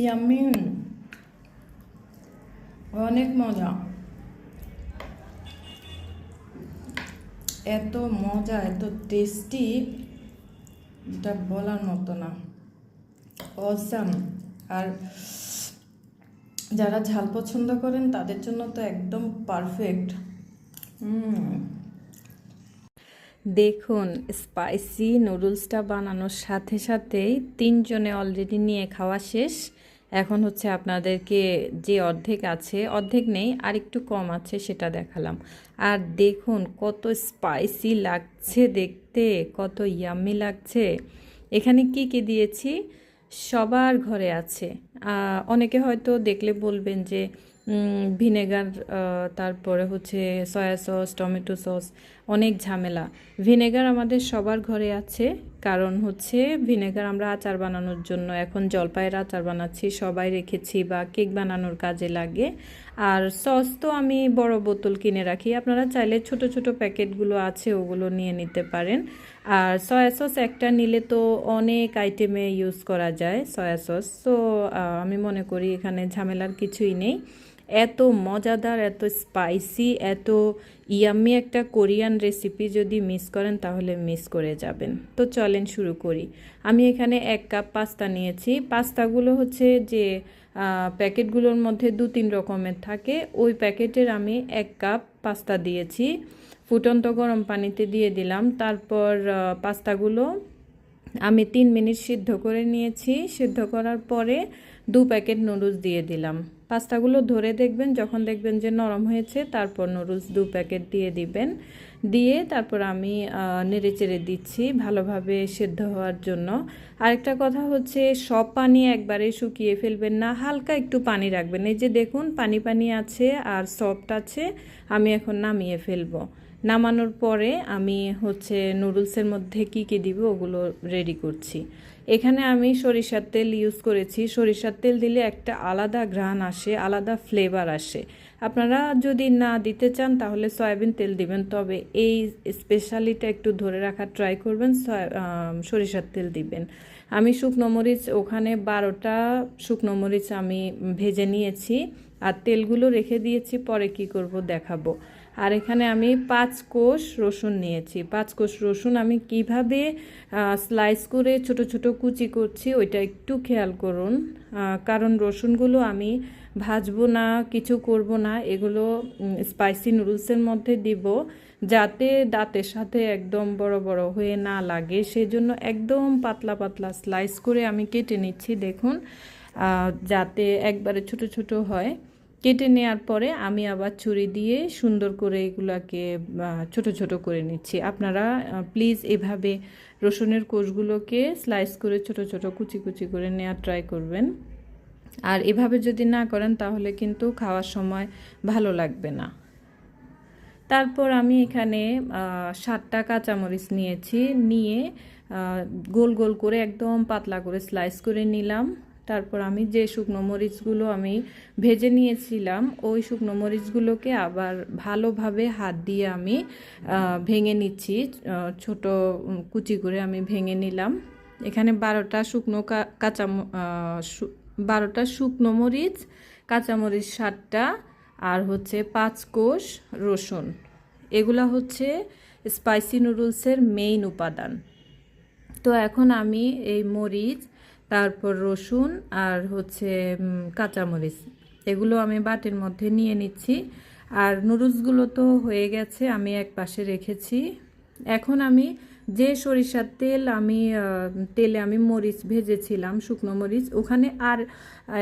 Yummy অনেক মজা। এত মজা, এত টেস্টি এটা বলার মতো না। অসাম আর যারা ঝাল পছন্দ করেন, তাদের জন্য তো একদম পারফেক্ট দেখুন স্পাইসি নুডলসটা বানানোর সাথে সাথেই তিনজনে অলরেডি নিয়ে খাওয়া শেষ। এখন হচ্ছে আপনাদেরকে যে অর্ধেক আছে, অর্ধেক নেই আর একটু কম আছে সেটা দেখালাম। আর দেখুন কত স্পাইসি লাগছে দেখতে, কত ইয়াম্মি লাগছে। এখানে কি কি দিয়েছি? সবার ঘরে আছে। অনেকে হয়তো দেখলে বলবেন যে ভিনেগার তারপরে হচ্ছে সয়া সস টমেটো সস অনেক ঝামেলা। ভিনেগার আমাদের সবার ঘরে আছে। কারণ হচ্ছে ভিনেগার আমরা আচার বানানোর জন্য এখন জলপাইয়ের আচার বানাচ্ছি, সবাই রেখেছি বা কেক বানানোর কাজে লাগে। আর সস তো আমি বড় বোতল কিনে রাখি। আপনারা চাইলে ছোট ছোট প্যাকেটগুলো আছে, ওগুলো নিয়ে নিতে পারেন। আর সয়া সস একটা নিলে তো অনেক আইটেমে ইউজ করা যায় সয়া সস। তো আমি মনে করি এখানে ঝামেলার কিছুই নেই। এত মজাদার, এত স্পাইসি এত ইয়াম্মি একটা কোরিয়ান রেসিপি যদি মিস করেন তাহলে মিস করে যাবেন। তো চলেন শুরু করি। আমি এখানে এক কাপ পাস্তা নিয়েছি। পাস্তাগুলো হচ্ছে যে প্যাকেটগুলোর মধ্যে দু তিন রকমের থাকে। ওই প্যাকেটের আমি এক কাপ পাস্তা দিয়েছি। ফুটন্ত গরম পানিতে দিয়ে দিলাম। তারপর পাস্তাগুলো আমি তিন মিনিট সিদ্ধ করে নিয়েছি। সিদ্ধ করার পরে দু প্যাকেট নুডলস দিয়ে দিলাম। পাস্তাগুলো ধরে দেখবেন, যখন দেখবেন যে নরম হয়েছে, তারপর নুডলস দু প্যাকেট দিয়ে দিবেন। দিয়ে তারপর আমি নেড়ে চেড়ে দিচ্ছি ভালোভাবে সেদ্ধ হওয়ার জন্য। আরেকটা কথা হচ্ছে, সব পানি একবারে শুকিয়ে ফেলবেন না, হালকা একটু পানি রাখবেন। এই যে দেখুন, পানি পানি আছে আর সফট আছে, আমি এখন নামিয়ে ফেলব। নামানোর পরে আমি হচ্ছে নুডলসের মধ্যে কি কি দিব ওগুলো রেডি করছি। এখানে আমি সরিষার তেল ইউজ করেছি। সরিষার তেল দিলে একটা আলাদা ঘ্রাণ আসে, আলাদা ফ্লেভার আসে। আপনারা যদি না দিতে চান তাহলে সয়াবিন তেল দিবেন, তবে এই স্পেশালিটা একটু ধরে রাখার ট্রাই করবেন সরিষার তেল দিবেন। আমি শুকনো মরিচ, ওখানে বারোটা শুকনো মরিচ আমি ভেজে নিয়েছি। আর তেলগুলো রেখে দিয়েছি, পরে কি করব দেখাবো। আর এখানে আমি পাঁচ কোষ রসুন নিয়েছি। পাঁচ কোষ রসুন আমি কীভাবে স্লাইস করে ছোট ছোট কুচি করছি ওইটা একটু খেয়াল করুন। কারণ রসুনগুলো আমি ভাজবো না, কিছু করব না, এগুলো স্পাইসি নুডলসের মধ্যে দিব যাতে দাঁতের সাথে একদম বড় বড় হয়ে না লাগে। সেজন্য একদম পাতলা পাতলা স্লাইস করে আমি কেটে নিচ্ছি, দেখুন যাতে একবারে ছোট ছোট হয়। কেটে নেওয়ার পরে আমি আবার ছুরি দিয়ে সুন্দর করে এগুলাকে ছোট ছোট করে নিচ্ছি। আপনারা প্লিজ এভাবে রসুনের কোষগুলোকে স্লাইস করে ছোট ছোট কুচি কুচি করে নেওয়ার ট্রাই করবেন। আর এভাবে যদি না করেন তাহলে কিন্তু খাওয়ার সময় ভালো লাগবে না। তারপর আমি এখানে সাতটা কাঁচামরিচ নিয়েছি, নিয়ে গোল গোল করে একদম পাতলা করে স্লাইস করে নিলাম। তারপর আমি যে শুকনো মরিচগুলো আমি ভেজে নিয়েছিলাম, ওই শুকনো মরিচগুলোকে আবার ভালোভাবে হাত দিয়ে আমি ভেঙে নিচ্ছি ছোট কুচি করে আমি ভেঙে নিলাম। এখানে বারোটা শুকনো কাঁচা বারোটা শুকনো মরিচ, কাঁচামরিচ সাতটা, আর হচ্ছে পাঁচ কোষ রসুন। এগুলা হচ্ছে স্পাইসি নুডলসের মেইন উপাদান। তো এখন আমি এই মরিচ তারপর রসুন আর হচ্ছে কাঁচামরিচ। এগুলো আমি বাটির মধ্যে নিয়ে নিচ্ছি। আর নুডলসগুলো তো হয়ে গেছে, আমি এক পাশে রেখেছি। এখন আমি যে সরিষার তেল আমি তেলে আমি মরিচ ভেজেছিলাম, শুকনো মরিচ, ওখানে আর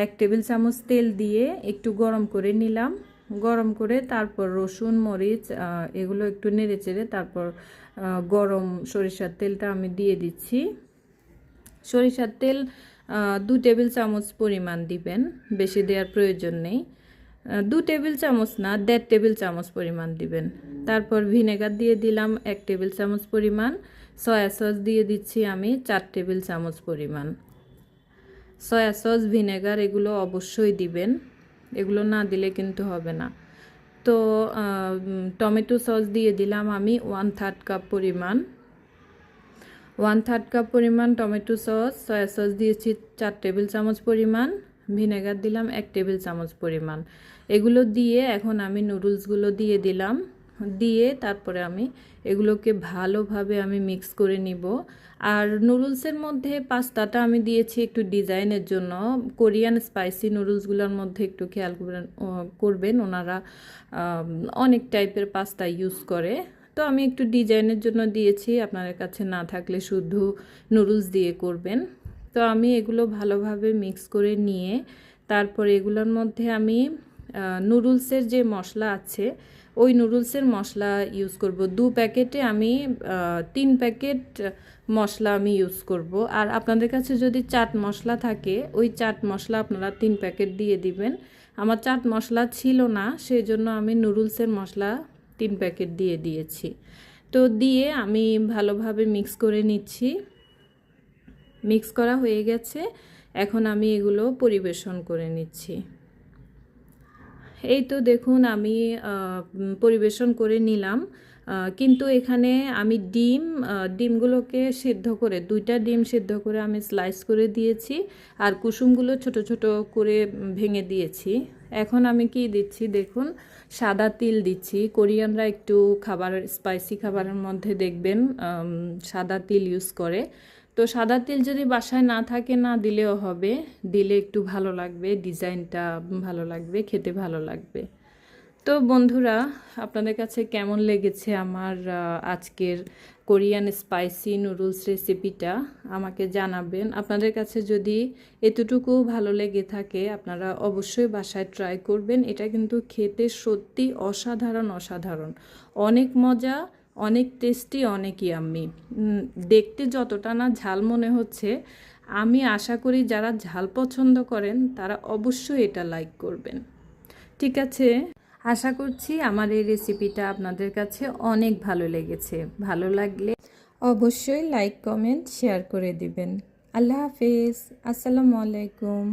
এক টেবিল চামচ তেল দিয়ে একটু গরম করে নিলাম। গরম করে তারপর রসুন, মরিচ এগুলো একটু নেড়ে চেড়ে তারপর গরম সরিষার তেলটা আমি দিয়ে দিচ্ছি। সরিষার তেল দু টেবিল চামচ পরিমাণ দিবেন, বেশি দেওয়ার প্রয়োজন নেই। দু টেবিল চামচ না, দেড় টেবিল চামচ পরিমাণ দিবেন। তারপর ভিনেগার দিয়ে দিলাম এক টেবিল চামচ পরিমাণ। সয়া সস দিয়ে দিচ্ছি আমি চার টেবিল চামচ পরিমাণ। সয়া সস, ভিনেগার এগুলো অবশ্যই দিবেন। এগুলো না দিলে কিন্তু হবে না। তো টমেটো সস দিয়ে দিলাম আমি ওয়ান থার্ড কাপ পরিমাণ। ওয়ান থার্ড কাপ পরিমাণ টমেটো সস সয়া সস দিয়েছি চার টেবিল চামচ পরিমাণ ভিনেগার দিলাম এক টেবিল চামচ পরিমাণ। এগুলো দিয়ে এখন আমি নুডলসগুলো দিয়ে দিলাম, দিয়ে তারপরে আমি এগুলোকে ভালোভাবে আমি মিক্স করে নিব। আর নুডলসের মধ্যে পাস্তাটা আমি দিয়েছি একটু ডিজাইনের জন্য। কোরিয়ান স্পাইসি নুডলসগুলোর মধ্যে একটু খেয়াল করবেন করবেন। ওনারা অনেক টাইপের পাস্তা ইউজ করে। তো আমি একটু ডিজাইনের জন্য দিয়েছি, আপনাদের কাছে না থাকলে শুধু নুডলস দিয়ে করবেন। তো আমি এগুলো ভালোভাবে মিক্স করে নিয়ে তারপর এগুলোর মধ্যে আমি নুডলসের যে মশলা আছে, ওই নুডলসের মশলা ইউজ করব। দু প্যাকেটে আমি তিন প্যাকেট মশলা আমি ইউজ করব। আর আপনাদের কাছে যদি চাট মশলা থাকে, ওই চাট মশলা আপনারা তিন প্যাকেট দিয়ে দিবেন। আমার চাট মশলা ছিল না সেই জন্য আমি নুডলসের মশলা তিন প্যাকেট দিয়ে দিয়েছি। তো দিয়ে আমি ভালোভাবে মিক্স করে নিচ্ছি। মিক্স করা হয়ে গেছে। এখন আমি এগুলো পরিবেশন করে নিচ্ছি। এই তো দেখুন, আমি পরিবেশন করে নিলাম। কিন্তু এখানে আমি ডিম ডিমগুলোকে সিদ্ধ করে, দুইটা ডিম সিদ্ধ করে আমি স্লাইস করে দিয়েছি আর কুসুমগুলো ছোট ছোট করে ভেঙে দিয়েছি। এখন আমি কি দিচ্ছি দেখুন, সাদা তিল দিচ্ছি। কোরিয়ানরা একটু খাবার স্পাইসি খাবারের মধ্যে দেখবেন সাদা তিল ইউজ করে। তো সাদা তিল যদি বাসায় না থাকে, না দিলেও হবে। দিলে একটু ভালো লাগবে, ডিজাইনটা ভালো লাগবে, খেতে ভালো লাগবে। তো বন্ধুরা, আপনাদের কাছে কেমন লেগেছে আমার আজকের কোরিয়ান স্পাইসি নুডলস রেসিপিটা? আমাকে জানাবেন। আপনাদের কাছে যদি এতটুকু ভালো লেগে থাকে, আপনারা অবশ্যই বাসায় ট্রাই করবেন। এটা কিন্তু খেতে সত্যি অসাধারণ অসাধারণ। অনেক মজা, অনেক টেস্টি অনেক ইয়াম্মি দেখতে যতটা না ঝাল মনে হচ্ছে, আমি আশা করি যারা ঝাল পছন্দ করেন, তারা অবশ্যই এটা লাইক করবেন। ঠিক আছে? আশা করছি আমার এই রেসিপিটা আপনাদের কাছে অনেক ভালো লেগেছে। ভালো লাগলে অবশ্যই লাইক কমেন্ট শেয়ার করে দিবেন। আল্লাহ হাফিজ। আসসালামু আলাইকুম।